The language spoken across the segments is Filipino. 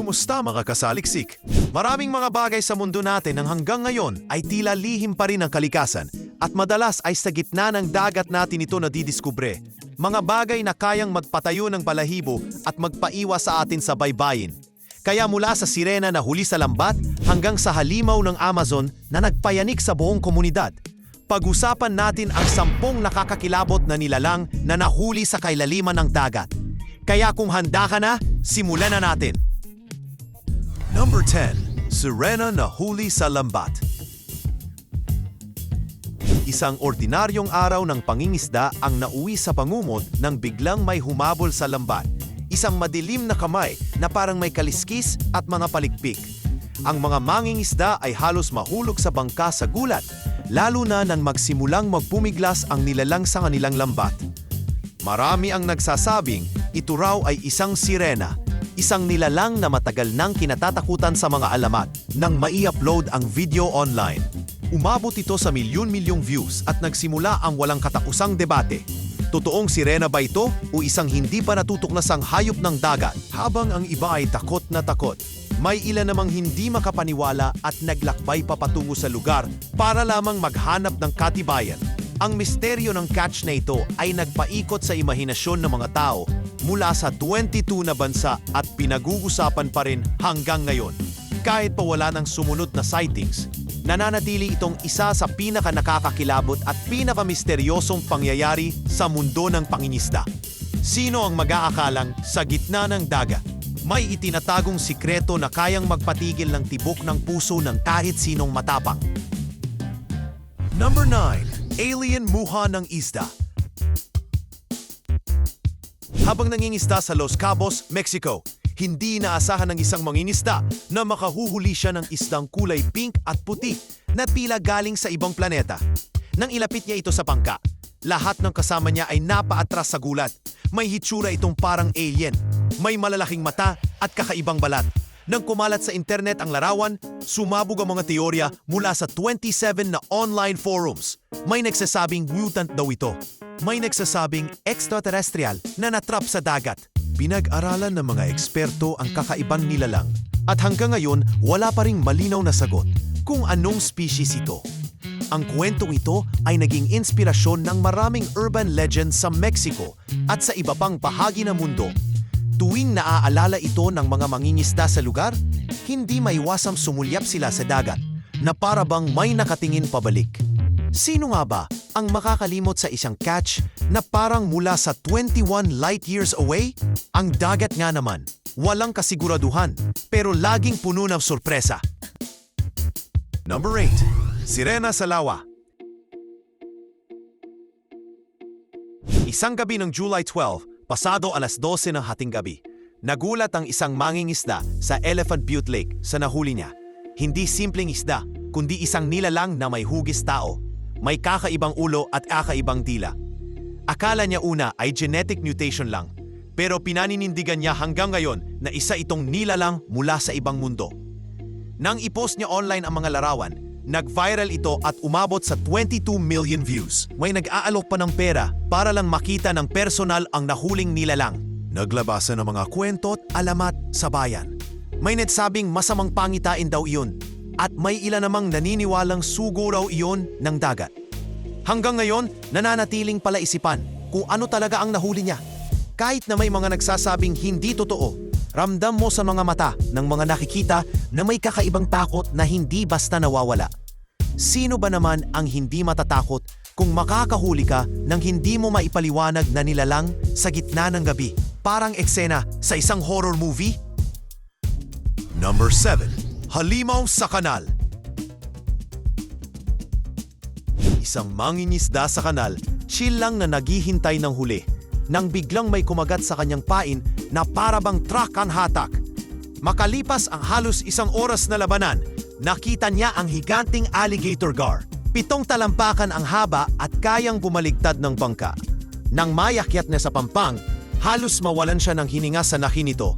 Kumusta mga kasaliksik? Maraming mga bagay sa mundo natin ang hanggang ngayon ay tila lihim pa rin ang kalikasan at madalas ay sa gitna ng dagat natin ito nadidiskubre. Mga bagay na kayang magpatayo ng balahibo at magpaiwas sa atin sa baybayin. Kaya mula sa sirena na huli sa lambat hanggang sa halimaw ng Amazon na nagpayanik sa buong komunidad. Pag-usapan natin ang sampung nakakakilabot na nilalang na nahuli sa kailaliman ng dagat. Kaya kung handa ka na, simulan na natin. Number 10. Sirena na huli sa lambat. Isang ordinaryong araw ng pangingisda ang nauwi sa pangumot nang biglang may humabol sa lambat. Isang madilim na kamay na parang may kaliskis at mga palikpik. Ang mga mangingisda ay halos mahulog sa bangka sa gulat, lalo na nang magsimulang magpumiglas ang nilalang sa kanilang lambat. Marami ang nagsasabing ito raw ay isang sirena, isang nilalang na matagal nang kinatatakutan sa mga alamat nang mai-upload ang video online. Umabot ito sa milyon-milyong views at nagsimula ang walang katausang debate. Totoong sirena ba ito o isang hindi pa natutuklasang hayop ng dagat habang ang iba ay takot na takot? May ilan namang hindi makapaniwala at naglakbay pa patungo sa lugar para lamang maghanap ng katibayan. Ang misteryo ng catch na ito ay nagpaikot sa imahinasyon ng mga tao mula sa 22 na bansa at pinag-uusapan pa rin hanggang ngayon. Kahit pa wala ng sumunod na sightings, nananatili itong isa sa pinaka nakakakilabot at pinakamisteryosong pangyayari sa mundo ng pangingisda. Sino ang mag-aakalang sa gitna ng dagat? May itinatagong sikreto na kayang magpatigil ng tibok ng puso ng kahit sinong matapang. Number 9. Alien Muha ng Isda Habang nangingisda sa Los Cabos, Mexico, hindi inaasahan ng isang mangingisda na makahuhuli siya ng isdang kulay pink at puti na tila galing sa ibang planeta. Nang ilapit niya ito sa pangka, lahat ng kasama niya ay napaatras sa gulat. May hitsura itong parang alien. May malalaking mata at kakaibang balat. Nang kumalat sa internet ang larawan, sumabog ang mga teorya mula sa 27 na online forums. May nagsasabing mutant daw ito. May nagsasabing extraterrestrial na natrap sa dagat. Pinag-aralan ng mga eksperto ang kakaibang nilalang. At hanggang ngayon, wala pa ring malinaw na sagot kung anong species ito. Ang kwentong ito ay naging inspirasyon ng maraming urban legends sa Mexico at sa iba pang bahagi ng mundo. Tuwing naaalala ito ng mga mangingisda sa lugar, hindi maiwasang sumulyap sila sa dagat na para may nakatingin pabalik. Sino nga ba ang makakalimot sa isang catch na parang mula sa 21 light years away? Ang dagat nga naman, walang kasiguraduhan pero laging puno ng sorpresa. Number 8. Sirena sa Lawa Isang gabi ng July 12, pasado alas 12 ng hating gabi, nagulat ang isang mangingisda sa Elephant Butte Lake sa nahuli niya. Hindi simpleng isda, kundi isang nilalang na may hugis tao. May kakaibang ulo at kakaibang dila. Akala niya una ay genetic mutation lang, pero pinaninindigan niya hanggang ngayon na isa itong nilalang mula sa ibang mundo. Nang ipost niya online ang mga larawan, nag-viral ito at umabot sa 22 million views. May nag-aalok pa ng pera para lang makita ng personal ang nahuling nilalang. Naglabasan ng mga kwento at alamat sa bayan. May nagsabing masamang pangitain daw iyon at may ilan namang naniniwalang sugo raw iyon ng dagat. Hanggang ngayon, nananatiling pala isipan kung ano talaga ang nahuli niya. Kahit na may mga nagsasabing hindi totoo, ramdam mo sa mga mata ng mga nakikita na may kakaibang takot na hindi basta nawawala. Sino ba naman ang hindi matatakot kung makakahuli ka ng hindi mo maipaliwanag na nilalang sa gitna ng gabi? Parang eksena sa isang horror movie? Number 7. Halimaw sa kanal Isang mangingisda sa kanal, chill lang na naghihintay ng huli. Nang biglang may kumagat sa kanyang pain na parabang truck ang hatak. Makalipas ang halos isang oras na labanan, nakita niya ang higanting alligator gar. Pitong talampakan ang haba at kayang bumaligtad ng bangka. Nang mayakyat niya sa pampang, halos mawalan siya ng hininga sa nito.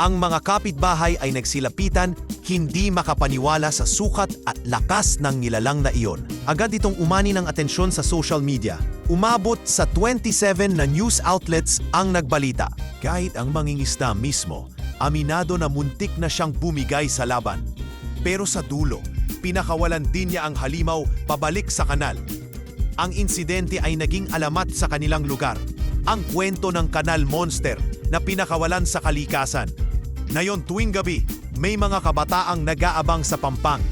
Ang mga kapitbahay ay nagsilapitan, hindi makapaniwala sa sukat at lakas ng nilalang na iyon. Agad itong umani ng atensyon sa social media. Umabot sa 27 na news outlets ang nagbalita. Kahit ang mangingisda mismo Aminado na muntik na siyang bumigay sa laban. Pero sa dulo, pinakawalan din niya ang halimaw pabalik sa kanal. Ang insidente ay naging alamat sa kanilang lugar. Ang kwento ng kanal monster na pinakawalan sa kalikasan. Ngayon tuwing gabi, may mga kabataang nag-aabang sa pampang.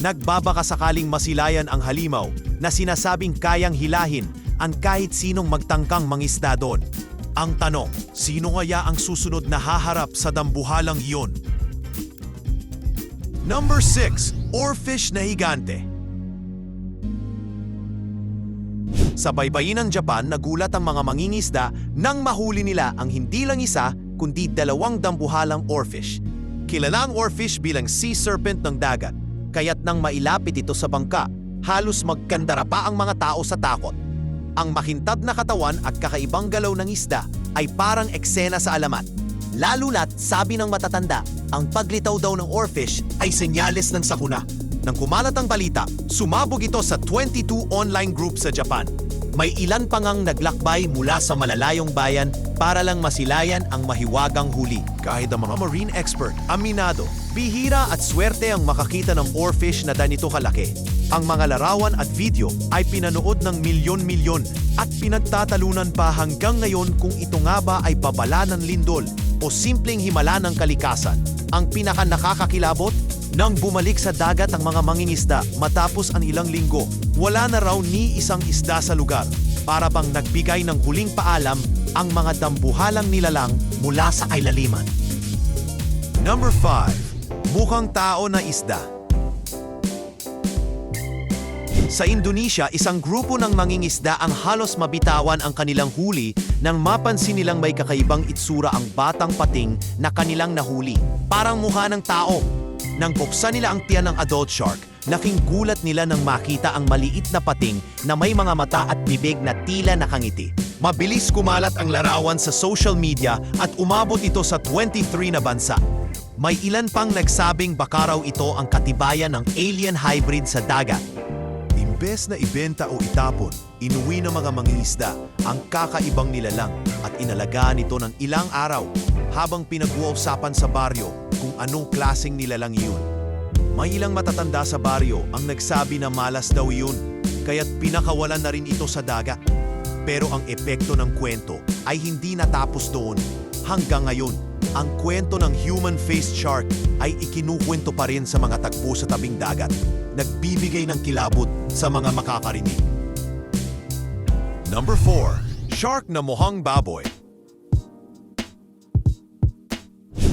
Nagbabaka sakaling masilayan ang halimaw na sinasabing kayang hilahin ang kahit sinong magtangkang mangisda doon. Ang tanong, sino kaya ang susunod na haharap sa dambuhalang iyon? Number 6. Oarfish na higante. Sa baybayin ng Japan, nagulat ang mga mangingisda nang mahuli nila ang hindi lang isa kundi dalawang dambuhalang oarfish. Kilala ang oarfish bilang sea serpent ng dagat, kaya't nang mailapit ito sa bangka, halos magkandara pa ang mga tao sa takot. Ang makintab na katawan at kakaibang galaw ng isda ay parang eksena sa alamat. Lalo na't sabi ng matatanda, ang paglitaw daw ng oarfish ay senyales ng sakuna. Nang kumalat ang balita, sumabog ito sa 22 online group sa Japan. May ilan pang ang naglakbay mula sa malalayong bayan para lang masilayan ang mahiwagang huli. Kahit ang mga marine expert, aminado, bihira at swerte ang makakita ng oarfish na ganito kalaki. Ang mga larawan at video ay pinanood ng milyon-milyon at pinagtatalunan pa hanggang ngayon kung ito nga ba ay babala ng lindol o simpleng himala ng kalikasan. Ang pinaka nakakakilabot, nang bumalik sa dagat ang mga mangingisda matapos ang ilang linggo, wala na raw ni isang isda sa lugar. Para bang nagbigay ng huling paalam ang mga dambuhalang nilalang mula sa kailaliman. Number 5. Mukhang tao na isda. Sa Indonesia, isang grupo ng mangingisda ang halos mabitawan ang kanilang huli nang mapansin nilang may kakaibang itsura ang batang pating na kanilang nahuli. Parang mukha ng tao. Nang buksan nila ang tiyan ng adult shark, laking gulat nila nang makita ang maliit na pating na may mga mata at bibig na tila nakangiti. Mabilis kumalat ang larawan sa social media at umabot ito sa 23 na bansa. May ilan pang nagsabing baka raw ito ang katibayan ng alien hybrid sa dagat. Imbes na ibenta o itapon, inuwi ng mga mangingisda ang kakaibang nilalang at inalagaan ito ng ilang araw habang pinag-uusapan sa baryo kung anong klaseng nilalang iyon. May ilang matatanda sa baryo ang nagsabi na malas daw iyon, kaya't pinakawalan na rin ito sa dagat. Pero ang epekto ng kwento ay hindi natapos doon. Hanggang ngayon, ang kwento ng human-faced shark ay ikinukwento pa rin sa mga tagpo sa tabing dagat. Nagbibigay ng kilabot sa mga makakarinig. Number 4. Shark na mukhang baboy.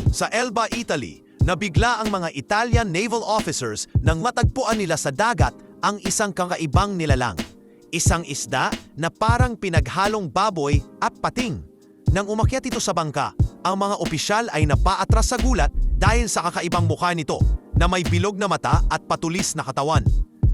Sa Elba, Italy, nabigla ang mga Italian naval officers nang matagpuan nila sa dagat ang isang kakaibang nilalang. Isang isda na parang pinaghalong baboy at pating. Nang umakyat ito sa bangka, ang mga opisyal ay napaatras sa gulat dahil sa kakaibang mukha nito na may bilog na mata at patulis na katawan.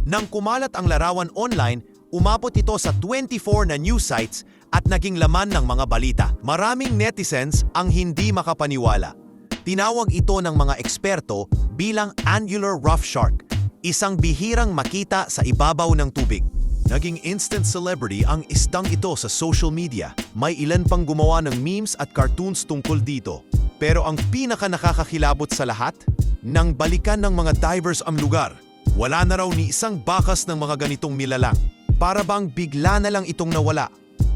Nang kumalat ang larawan online, umabot ito sa 24 na news sites at naging laman ng mga balita. Maraming netizens ang hindi makapaniwala. Tinawag ito ng mga eksperto bilang annular rough shark, isang bihirang makita sa ibabaw ng tubig. Naging instant celebrity ang isdang ito sa social media. May ilan pang gumawa ng memes at cartoons tungkol dito. Pero ang pinaka nakakakilabot sa lahat, nang balikan ng mga divers ang lugar, wala na raw ni isang bakas ng mga ganitong nilalang. Para bang bigla na lang itong nawala.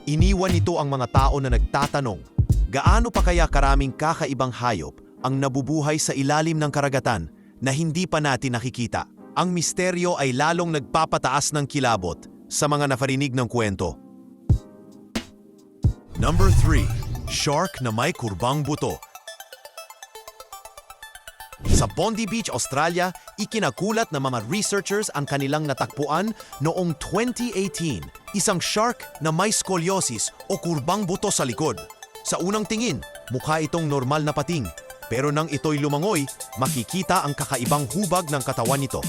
Iniwan nito ang mga tao na nagtatanong, gaano pa kaya karaming kakaibang hayop ang nabubuhay sa ilalim ng karagatan na hindi pa natin nakikita? Ang misteryo ay lalong nagpapataas ng kilabot sa mga nafarinig ng kwento. Number 3. Shark na may kurbang buto. Sa Bondi Beach, Australia, ikinakulat ng mga researchers ang kanilang natagpuan noong 2018, isang shark na may scoliosis o kurbang buto sa likod. Sa unang tingin, mukha itong normal na pating, pero nang ito'y lumangoy, makikita ang kakaibang hubag ng katawan nito.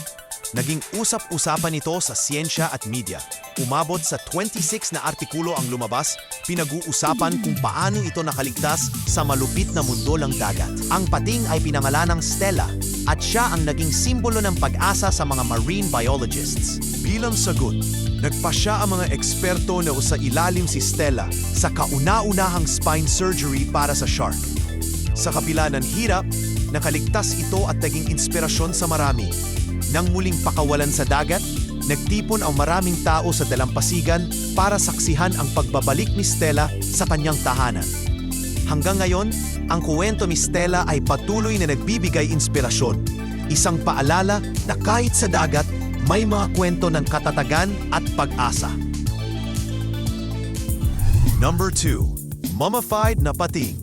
Naging usap-usapan ito sa siyensya at media. Umabot sa 26 na artikulo ang lumabas, pinag-uusapan kung paano ito nakaligtas sa malupit na mundo ng dagat. Ang pating ay pinangalanang Stella at siya ang naging simbolo ng pag-asa sa mga marine biologists. Bilang sagot, nagpasya ang mga eksperto na sa ilalim si Stella sa kauna-unahang spine surgery para sa shark. Sa kabila ng hirap, nakaligtas ito at naging inspirasyon sa marami. Nang muling pakawalan sa dagat, nagtipon ang maraming tao sa dalampasigan para saksihan ang pagbabalik ni Stella sa kanyang tahanan. Hanggang ngayon, ang kwento ni Stella ay patuloy na nagbibigay inspirasyon. Isang paalala na kahit sa dagat, may mga kwento ng katatagan at pag-asa. Number 2. Mummified na pating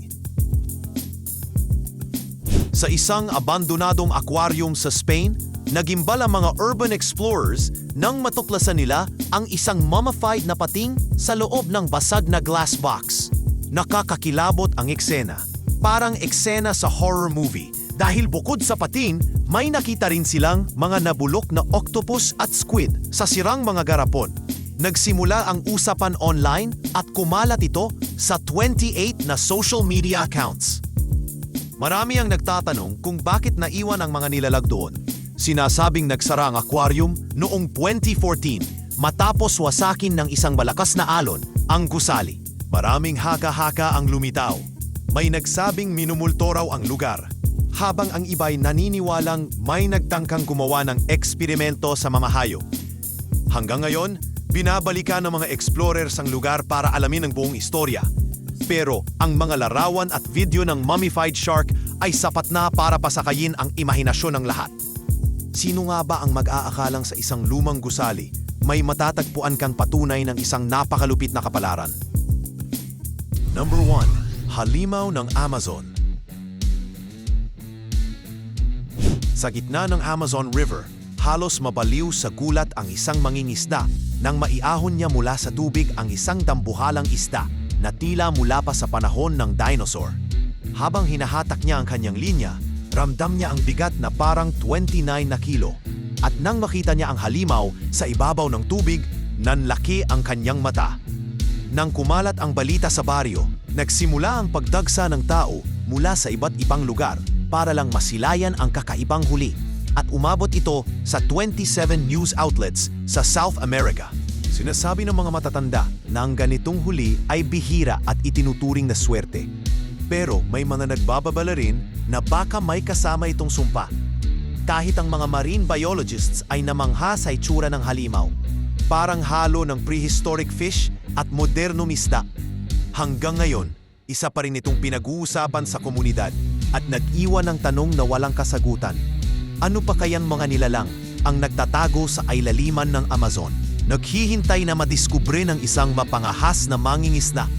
Sa isang abandonadong aquarium sa Spain, nagimbal ang mga urban explorers nang matuklasan nila ang isang mummified na pating sa loob ng basag na glass box. Nakakakilabot ang eksena. Parang eksena sa horror movie dahil bukod sa pating, may nakita rin silang mga nabulok na octopus at squid sa sirang mga garapon. Nagsimula ang usapan online at kumalat ito sa 28 na social media accounts. Marami ang nagtatanong kung bakit naiwan ang mga nilalag doon. Sinasabing nagsara ang aquarium noong 2014 matapos wasakin ng isang malakas na alon ang gusali. Maraming haka-haka ang lumitaw. May nagsabing minumulto raw ang lugar. Habang ang iba'y naniniwalang may nagtangkang gumawa ng eksperimento sa mga hayop. Hanggang ngayon, binabalikan ng mga explorers ang lugar para alamin ang buong istorya. Pero ang mga larawan at video ng mummified shark ay sapat na para pasakayin ang imahinasyon ng lahat. Sino nga ba ang mag-aakalang sa isang lumang gusali may matatagpuan kang patunay ng isang napakalupit na kapalaran? Number 1. Halimaw ng Amazon Sa gitna ng Amazon River, halos mabaliw sa gulat ang isang mangingisda nang maiahon niya mula sa tubig ang isang dambuhalang isda na tila mula pa sa panahon ng dinosaur. Habang hinahatak niya ang kanyang linya, ramdam niya ang bigat na parang 29 na kilo. At nang makita niya ang halimaw sa ibabaw ng tubig, nanlaki ang kanyang mata. Nang kumalat ang balita sa baryo, nagsimula ang pagdagsa ng tao mula sa iba't ibang lugar para lang masilayan ang kakaibang huli at umabot ito sa 27 news outlets sa South America. Sinasabi ng mga matatanda na ang ganitong huli ay bihira at itinuturing na swerte. Pero may mga nagbababala rin na baka may kasama itong sumpa. Kahit ang mga marine biologists ay namangha sa itsura ng halimaw. Parang halo ng prehistoric fish at moderno isda. Hanggang ngayon, isa pa rin itong pinag-uusapan sa komunidad at nag-iwan ng tanong na walang kasagutan. Ano pa kayang mga nilalang ang nagtatago sa ailaliman ng Amazon? Naghihintay na madiskubre ng isang mapangahas na mangingisda